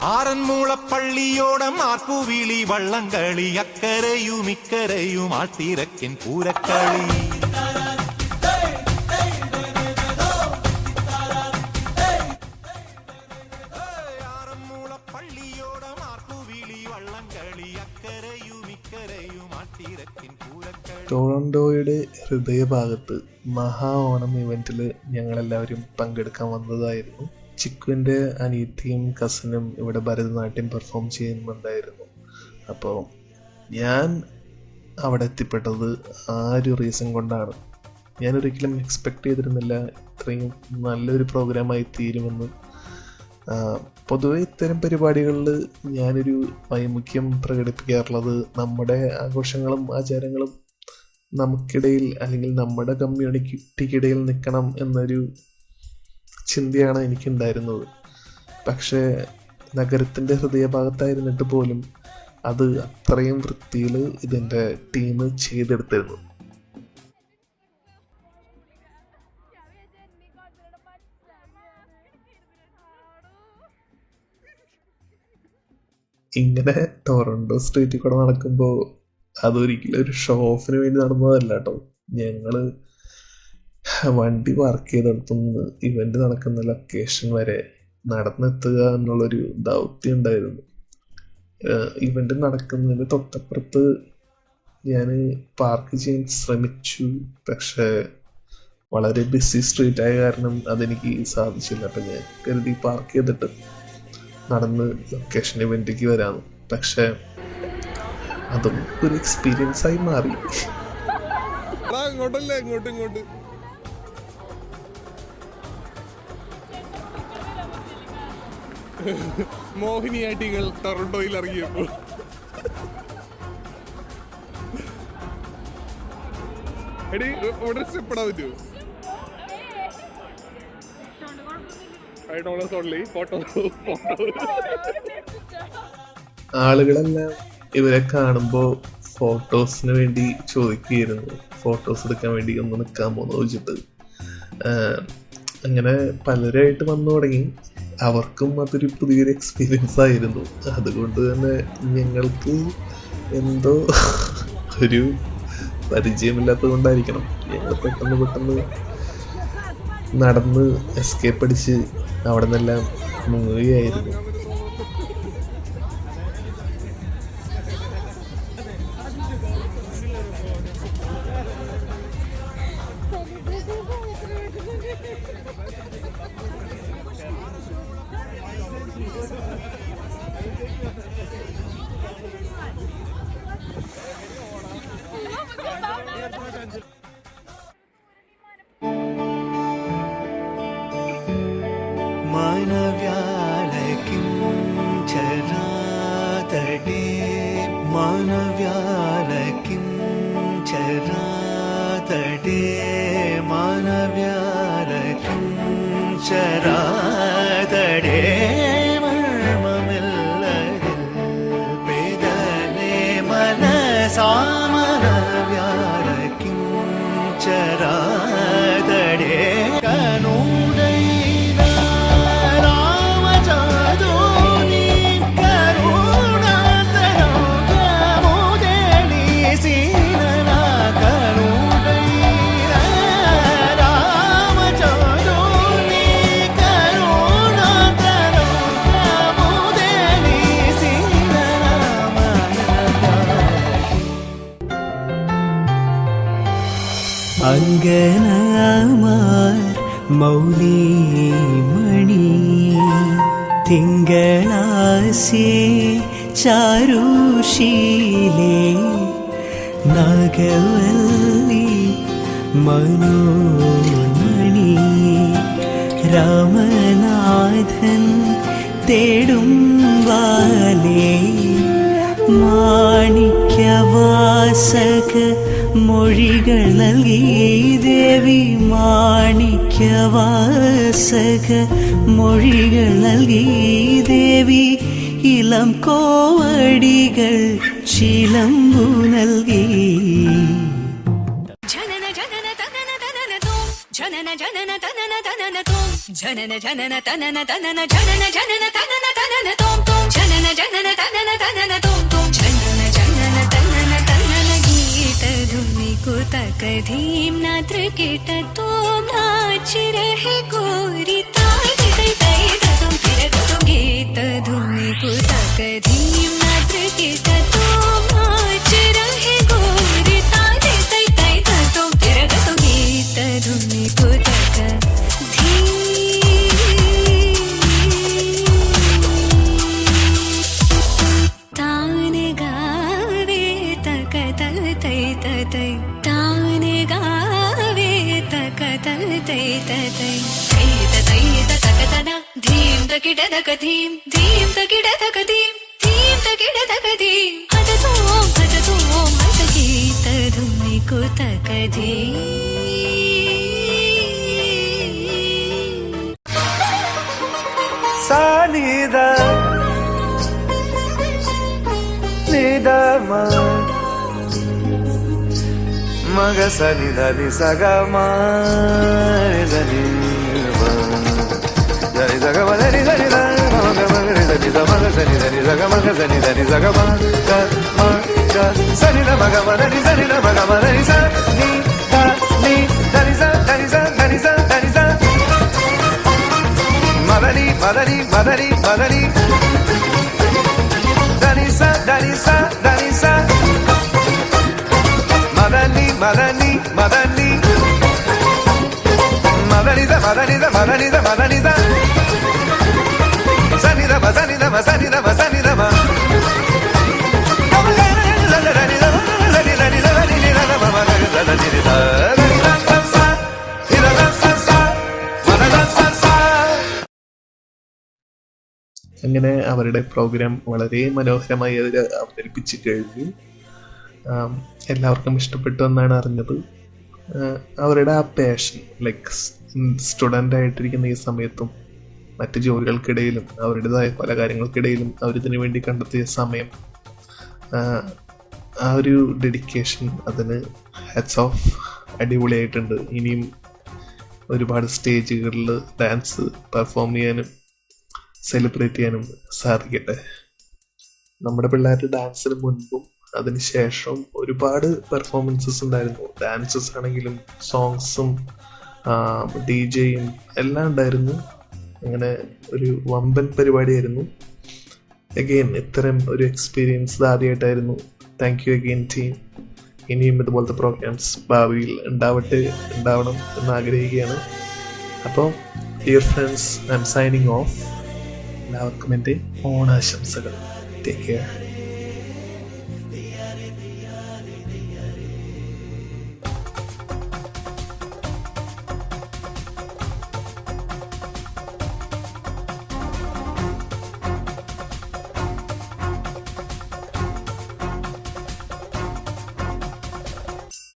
ആറന്മൂളപ്പള്ളിയോടം ആർപ്പുവിളി വള്ളംകളി അക്കരയും ഇക്കരയും ആട്ടിരക്കൻ പൂരക്കളി. ആറന്മൂളപ്പള്ളിയോടം ആർപ്പുവിളി വള്ളംകളി അക്കരയും ഇക്കരയും പൂരക്കളി. ടൊറന്റോയുടെ ഹൃദയഭാഗത്ത് മഹാ ഓണം ഇവന്റിൽ ഞങ്ങളെല്ലാവരും പങ്കെടുക്കാൻ വന്നതായിരുന്നു. ചിക്കുവിന്റെ അനിയത്തിയും കസിനും ഇവിടെ ഭരതനാട്യം പെർഫോം ചെയ്യുന്നുണ്ടായിരുന്നു. അപ്പോൾ ഞാൻ അവിടെ എത്തിപ്പെട്ടത് ആ ഒരു റീസൺ കൊണ്ടാണ്? ഞാൻ ഒരിക്കലും എക്സ്പെക്ട് ചെയ്തിരുന്നില്ല ഇത്രയും നല്ലൊരു പ്രോഗ്രാമായി തീരുമെന്ന്. പൊതുവെ ഇത്തരം പരിപാടികളിൽ ഞാനൊരു വൈമുഖ്യം പ്രകടിപ്പിക്കാറുള്ളത് നമ്മുടെ ആഘോഷങ്ങളും ആചാരങ്ങളും നമുക്കിടയിൽ അല്ലെങ്കിൽ നമ്മുടെ കമ്മ്യൂണിറ്റിക്കിടയിൽ നിൽക്കണം എന്നൊരു ചിന്തയാണ് എനിക്കുണ്ടായിരുന്നത്. പക്ഷേ നഗരത്തിന്റെ ഹൃദയഭാഗത്തായിരുന്നിട്ട് പോലും അത് അത്രയും വൃത്തിയിൽ ഇതിന്റെ ടീം ചെയ്തെടുത്തിരുന്നു. ഇങ്ങനെ ടൊറന്റോ സ്ട്രീറ്റിൽ കൂടെ നടക്കുമ്പോൾ അതൊരിക്കലും ഒരു ഷോ ഓഫിന് വേണ്ടി നടന്നതല്ല കേട്ടോ. ഞങ്ങൾ വണ്ടി പാർക്ക് ചെയ്തെടുത്തുനിന്ന് ഇവന്റ് നടക്കുന്ന ലൊക്കേഷൻ വരെ നടന്നെത്തുക എന്നുള്ളൊരു ദൗത്യം ഉണ്ടായിരുന്നു. ഇവന്റ് നടക്കുന്നതിന് തൊട്ടപ്പുറത്ത് ഞാൻ പാർക്ക് ചെയ്യാൻ ശ്രമിച്ചു. പക്ഷേ വളരെ ബിസി സ്ട്രീറ്റ് ആയ കാരണം അതെനിക്ക് സാധിച്ചില്ല. അപ്പം ഞാൻ കരുതി പാർക്ക് ചെയ്തിട്ട് നടന്ന് ലൊക്കേഷൻ ഇവന്റിലേക്ക് വരാമെന്ന് പക്ഷേ അതും ഒരു എക്സ്പീരിയൻസ് ആയി മാറി. ഇങ്ങോട്ടല്ലേ ഇങ്ങോട്ട് ഇങ്ങോട്ട്. മോഹിനിയാട്ടികൾ ടൊറന്റോയിൽ ഇറങ്ങിയപ്പോൾ എടി ഇവിടെ സ്റ്റെപ്പ് ഇടാൻ പറ്റുമോ ഓൺലി ഫോട്ടോ ആളുകളെല്ലാം ഇവരെ കാണുമ്പോൾ ഫോട്ടോസിന് വേണ്ടി ചോദിക്കുകയായിരുന്നു. ഫോട്ടോസ് എടുക്കാൻ വേണ്ടി ഒന്ന് നിൽക്കാൻ പോന്നു ചോദിച്ചിട്ട്. അങ്ങനെ പലരായിട്ട് വന്നു തുടങ്ങി. അവർക്കും അതൊരു പുതിയൊരു എക്സ്പീരിയൻസ് ആയിരുന്നു. അതുകൊണ്ട് തന്നെ ഞങ്ങൾക്ക് എന്തോ ഒരു പരിചയമില്ലാത്തത് കൊണ്ടായിരിക്കണം. ഞങ്ങൾ പെട്ടെന്ന് പെട്ടെന്ന് നടന്ന് എസ്കേപ്പ് അടിച്ച് അവിടെ നിന്നെല്ലാം മുങ്ങുകയായിരുന്നു. మనవ్యాలకించరాతటే. మనవ్యాలకించరాతటే. మనవ్యాలకించరా അങ്കനമാർ മൗലിമണി. തിങ്കളാശി ചാരുശീലേ നാഗവല്ലി മനോമണി. രാമനാഥൻ തേടും വാലേ. മാണിക്യവാസക மொழிகள் நல்கியே தேவி மாணிக்க வாசக மொழிகள் நல்கியே தேவி இளம் கோவடிகள் சிலம்பு நல்கி ஜனன ஜனன தனன தனன தோம் ஜனன ஜனன தனன தனன தோம் ஜனன ஜனன தனன தனன ஜனன ஜனன தனன தனன தோம் தோம் ஜனன ஜனன தனன தனன தோம் தோம் होता कधी ना त्रिकेट तो नाच रहे गोरी ताई ताई ताई तुम फिर ధీం తకిడ తక ధీం ధీం తకిడ తక ధీం ధీం తకిడ తక ధీం హజతో హజతో హజ గీత ధుమి కుత కధీ సానిదా నిదమా? మగ సని ధని సగ మారి ధని ధని సగ మని ధని ధని ద సని ధని సగ సని ధని సగ సని ద మగ సని ద మగ మని స ని ధని ధని ధని ధని മദനി മദനി. മദനി മദനിത മദനിത മദനിത മദനിത. സനിത മദനിത മസനിത മസനിത മ അങ്ങനെ അവരുടെ പ്രോഗ്രാം വളരെ മനോഹരമായി അവർ അവതരിപ്പിച്ചു കഴിഞ്ഞു. എല്ലാവർക്കും ഇഷ്ടപ്പെട്ടു എന്നാണ് അറിഞ്ഞത്. അവരുടെ ആ പാഷൻ ലൈക്ക് സ്റ്റുഡന്റ് ആയിട്ടിരിക്കുന്ന ഈ സമയത്തും മറ്റ് ജോലികൾക്കിടയിലും അവരുടേതായ പല കാര്യങ്ങൾക്കിടയിലും അവരിതിന് വേണ്ടി കണ്ടെത്തിയ സമയം ആ, ഒരു ഡെഡിക്കേഷൻ അതിന് ഹെഡ്സ് ഓഫ് അടിപൊളിയായിട്ടുണ്ട്. ഇനിയും ഒരുപാട് സ്റ്റേജുകളിൽ ഡാൻസ് പെർഫോം ചെയ്യാനും സെലിബ്രേറ്റ് ചെയ്യാനും സാധിക്കട്ടെ. നമ്മുടെ പിള്ളേരുടെ ഡാൻസിന് മുൻപും അതിന് ശേഷവും ഒരുപാട് പെർഫോമൻസസ് ഉണ്ടായിരുന്നു. ഡാൻസസ് ആണെങ്കിലും സോങ്സും ഡി ജെയും എല്ലാം ഉണ്ടായിരുന്നു. അങ്ങനെ ഒരു വമ്പൻ പരിപാടിയായിരുന്നു. അഗെയിൻ ഇത്തരം ഒരു എക്സ്പീരിയൻസ് ആദ്യമായിട്ടായിരുന്നു. താങ്ക് യു അഗെയിൻ ടീം ഇനിയും ഇതുപോലത്തെ പ്രോഗ്രാംസ് ഭാവിയിൽ ഉണ്ടാവട്ടെ ഉണ്ടാവണം എന്ന് ആഗ്രഹിക്കുകയാണ്. അപ്പോൾ dear friends I'm signing off എല്ലാവർക്കും എന്റെ ഓണാശംസകൾ. Take care